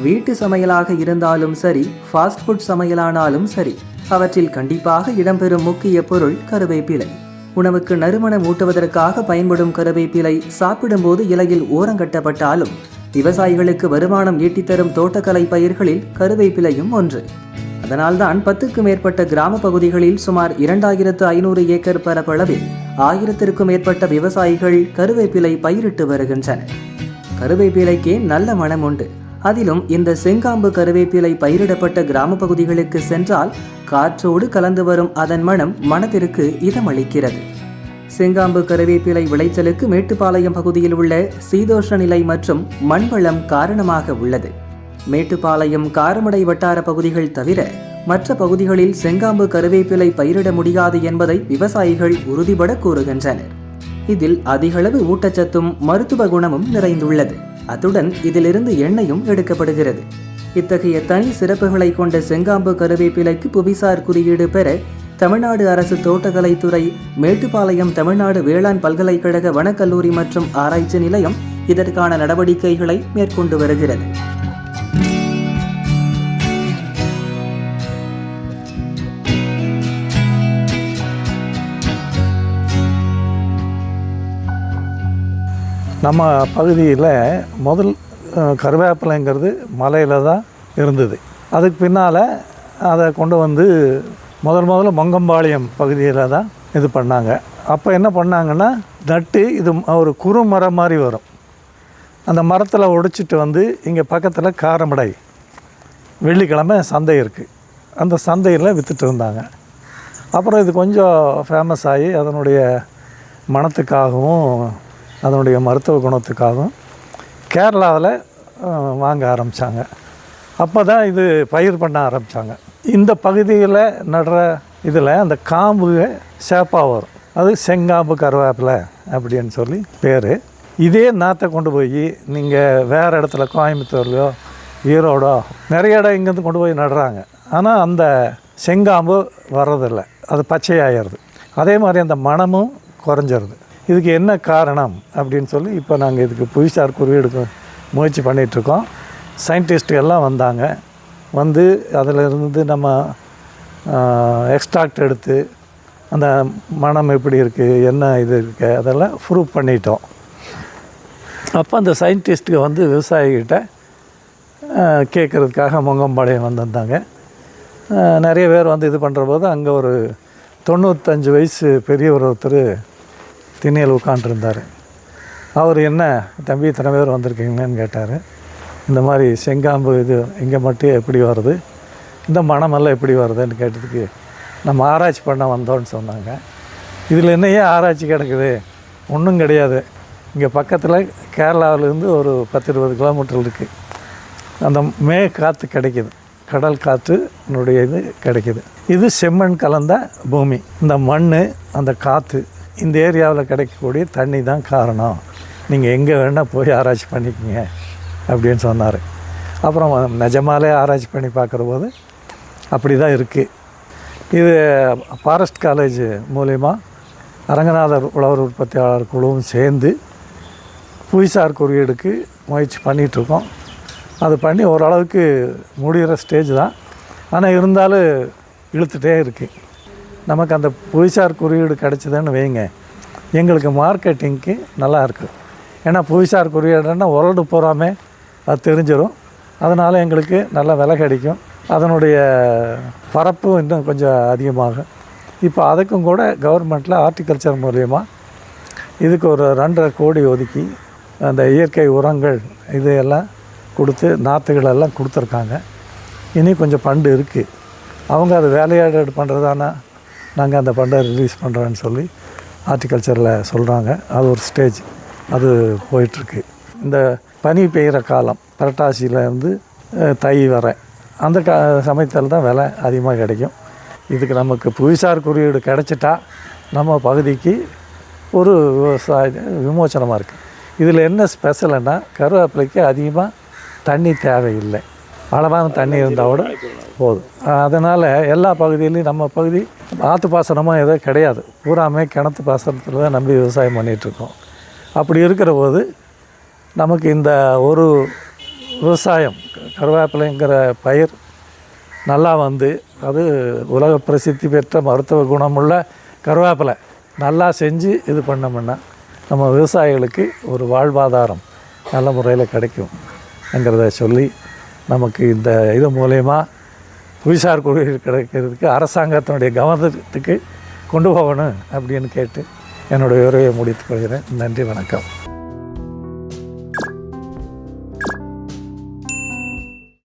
வீட்டு சமையலாக இருந்தாலும் சரி ஃபாஸ்ட் ஃபுட் சமையலானாலும் சரி அவற்றில் கண்டிப்பாக இடம்பெறும் முக்கிய பொருள் கருவேப்பிலை. உணவுக்கு நறுமணம் ஊட்டுவதற்காக பயன்படும் கருவேப்பிலை சாப்பிடும்போது இலையில் ஓரங்கட்டப்பட்டாலும் விவசாயிகளுக்கு வருமானம் ஈட்டித்தரும் தோட்டக்கலை பயிர்களில் கருவேப்பிலையும் ஒன்று. அதனால்தான் பத்துக்கு மேற்பட்ட கிராம பகுதிகளில் சுமார் இரண்டாயிரத்து ஐநூறு ஏக்கர் பரப்பளவில் ஆயிரத்திற்கும் மேற்பட்ட விவசாயிகள் கருவேப்பிலை பயிரிட்டு வருகின்றனர். கருவேப்பிலைக்கே நல்ல மனம் உண்டு அதிலும் இந்த செங்காம்பு கருவேப்பிலை பயிரிடப்பட்ட கிராம பகுதிகளுக்கு சென்றால் காற்றோடு கலந்து வரும் அதன் மனம் மனதிற்கு இதமளிக்கிறது. செங்காம்பு கருவேப்பிலை விளைச்சலுக்கு மேட்டுப்பாளையம் பகுதியில் உள்ள சீதோஷ்ண நிலை மற்றும் மண்வளம் காரணமாக உள்ளது. மேட்டுப்பாளையம் காரமடை வட்டார பகுதிகள் தவிர மற்ற பகுதிகளில் செங்காம்பு கருவேப்பிலை பயிரிட முடியாது என்பதை விவசாயிகள் உறுதிபட கூறுகின்றனர். இதில் அதிகளவு ஊட்டச்சத்தும் மருத்துவ குணமும் நிறைந்துள்ளது. அத்துடன் இதிலிருந்து எண்ணெயும் எடுக்கப்படுகிறது. இத்தகைய தனி சிறப்புகளை கொண்ட செங்காம்பு கருவேப்பிலைக்கு புவிசார் குறியீடு பெற தமிழ்நாடு அரசு தோட்டக்கலைத்துறை மேட்டுப்பாளையம் தமிழ்நாடு வேளாண் பல்கலைக்கழக வனக்கல்லூரி மற்றும் ஆராய்ச்சி நிலையம் இதற்கான நடவடிக்கைகளை மேற்கொண்டு வருகிறது. நம்ம பகுதியில் முதல் கருவேப்பிலைங்கிறது மலையில் தான் இருந்தது. அதுக்கு பின்னால் அதை கொண்டு வந்து முதல் முதல்ல மொங்கம்பாளையம் பகுதியில் தான் இது பண்ணாங்க. அப்போ என்ன பண்ணாங்கன்னா நட்டு இது ஒரு குறு மரம் மாதிரி வரும். அந்த மரத்தில் உடைச்சிட்டு வந்து இங்கே பக்கத்தில் காரமடை வெள்ளிக்கிழமை சந்தை இருக்குது அந்த சந்தையில் விற்றுட்டு இருந்தாங்க. அப்புறம் இது கொஞ்சம் ஃபேமஸ் ஆகி அதனுடைய மனத்துக்காகவும் அதனுடைய மருத்துவ குணத்துக்காகவும் கேரளாவில் வாங்க ஆரம்பித்தாங்க அப்போ தான் இது பயிர் பண்ண ஆரம்பித்தாங்க இந்த பகுதியில் நடுற இதில் அந்த காம்பு சேப்பாக வரும். அது செங்காம்பு கருவேப்பிலை அப்படின்னு சொல்லி பேர். இதே நாற்றை கொண்டு போய் நீங்கள் வேறு இடத்துல கோயம்புத்தூர்லையோ ஈரோடோ நிறைய இடம் இங்கேருந்து கொண்டு போய் நடுறாங்க. ஆனால் அந்த செங்காம்பு வர்றதில்லை. அது பச்சையாயிடுது. அதே மாதிரி அந்த மணமும் குறைஞ்சிருது. இதுக்கு என்ன காரணம் அப்படின்னு சொல்லி இப்போ நாங்கள் இதுக்கு புவிசார் குறியீடுக்கு முயற்சி பண்ணிகிட்ருக்கோம். சயின்டிஸ்ட் எல்லாம் வந்தாங்க. வந்து அதில் இருந்து நம்ம எக்ஸ்ட்ராக்ட் எடுத்து அந்த மனம் எப்படி இருக்குது என்ன இது இருக்குது அதெல்லாம் ப்ரூவ் பண்ணிட்டோம். அப்போ அந்த சயின்டிஸ்ட்டுக்கு வந்து விவசாயிகிட்ட கேட்குறதுக்காக மொங்கம்பாளையம் வந்திருந்தாங்க. நிறைய பேர் வந்து இது பண்ணுற போது அங்கே ஒரு தொண்ணூத்தஞ்சு வயசு பெரியவர் ஒருத்தர் திண்ணையில் உட்காண்ட்ருந்தார் அவர் என்ன தம்பி இத்தனை பேர் வந்திருக்கீங்கன்னு கேட்டார். இந்த மாதிரி செங்காம்பு இது இங்கே மட்டும் எப்படி வருது? இந்த மனமெல்லாம் எப்படி வருதுன்னு கேட்டதுக்கு நம்ம ஆராய்ச்சி பண்ண வந்தோம்னு சொன்னாங்க. இதில் என்ன ஏன் ஆராய்ச்சி கிடக்குது. ஒன்றும் கிடையாது. இங்கே பக்கத்தில் கேரளாவிலேருந்து ஒரு பத்து இருபது கிலோமீட்டர் இருக்குது அந்த மே காற்று கிடைக்குது. கடல் காற்று என்னுடைய இது கிடைக்குது. இது செம்மண் கலந்த பூமி. இந்த மண் அந்த காற்று இந்த ஏரியாவில் கிடைக்கக்கூடிய தண்ணி தான் காரணம். நீங்கள் எங்கே வேணால் போய் ஆராய்ச்சி பண்ணிக்கங்க அப்படின்னு சொன்னார். அப்புறம் நிஜமாலே ஆராய்ச்சி பண்ணி பார்க்குற போது அப்படி தான் இருக்குது இது ஃபாரஸ்ட் காலேஜ் மூலிமா அரங்கநாதர் உழவர் உற்பத்தியாளர் குழுவும் சேர்ந்து புவிசார் குறியீடுக்கு முயற்சி பண்ணிகிட்ருக்கோம் அது பண்ணி ஓரளவுக்கு முடிகிற ஸ்டேஜ் தான். ஆனால் இருந்தாலும் இழுத்துகிட்டே இருக்குது நமக்கு அந்த புவிசார் குறியீடு கிடச்சிதுன்னு வைங்க. எங்களுக்கு மார்க்கெட்டிங்க்கு நல்லா ஏன்னா புவிசார் குறியீடுன்னா உரடு பூராமே அது தெரிஞ்சிடும் அதனால் எங்களுக்கு நல்ல விலை கிடைக்கும். அதனுடைய பரப்பும் இன்னும் கொஞ்சம் அதிகமாகும். இப்போ அதுக்கும் கூட கவர்மெண்ட்டில் ஹார்டிகல்ச்சர் மூலயமா இதுக்கு ஒரு ரெண்டரை கோடி ஒதுக்கி அந்த இயற்கை உரங்கள் இதையெல்லாம் கொடுத்து நாற்றுகள் எல்லாம் கொடுத்துருக்காங்க. இனி கொஞ்சம் பண்டு இருக்குது அவங்க அது வேலையாடு பண்ணுறதானா? நாங்கள் அந்த ஃபண்டை ரிலீஸ் பண்ணுறோன்னு சொல்லி ஆர்டிகல்ச்சரில் சொல்கிறாங்க அது ஒரு ஸ்டேஜ் அது போயிட்டுருக்கு. இந்த பனி பெய்கிற காலம் புரட்டாசியிலேருந்து தை வர அந்த கா சமயத்தில் தான் விலை அதிகமாக கிடைக்கும். இதுக்கு நமக்கு புவிசார் குறியீடு கிடச்சிட்டா நம்ம பகுதிக்கு ஒரு விவசாய விமோச்சனமாக இருக்குது இதில் என்ன ஸ்பெஷல்னா கருவேப்பிலைக்கு அதிகமாக தண்ணி தேவையில்லை. அளவான தண்ணி இருந்தால் கூட போதும். அதனால் எல்லா பகுதியிலையும் நம்ம பகுதி ஆற்று பாசனமும் எதுவும் கிடையாது. பூராமே கிணத்து பாசனத்தில் தான் நம்பி விவசாயம் பண்ணிகிட்ருக்கோம் அப்படி இருக்கிற போது நமக்கு இந்த ஒரு விவசாயம் கருவேப்பிலைங்கிற பயிர் நல்லா வந்து அது உலக பிரசித்தி பெற்ற மருத்துவ குணமுள்ள கருவேப்பிலை நல்லா செஞ்சு இது பண்ணோம்னா நம்ம விவசாயிகளுக்கு ஒரு வாழ்வாதாரம் நல்ல முறையில் கிடைக்கும்ங்கிறத சொல்லி நமக்கு இந்த இது மூலயமா புவிசார் குழுவில் கிடைக்கிறதுக்கு அரசாங்கத்தினுடைய கவனத்துக்கு கொண்டு போகணும் அப்படின்னு கேட்டு என்னுடைய உரையை முடித்துக் கொள்கிறேன். நன்றி வணக்கம்.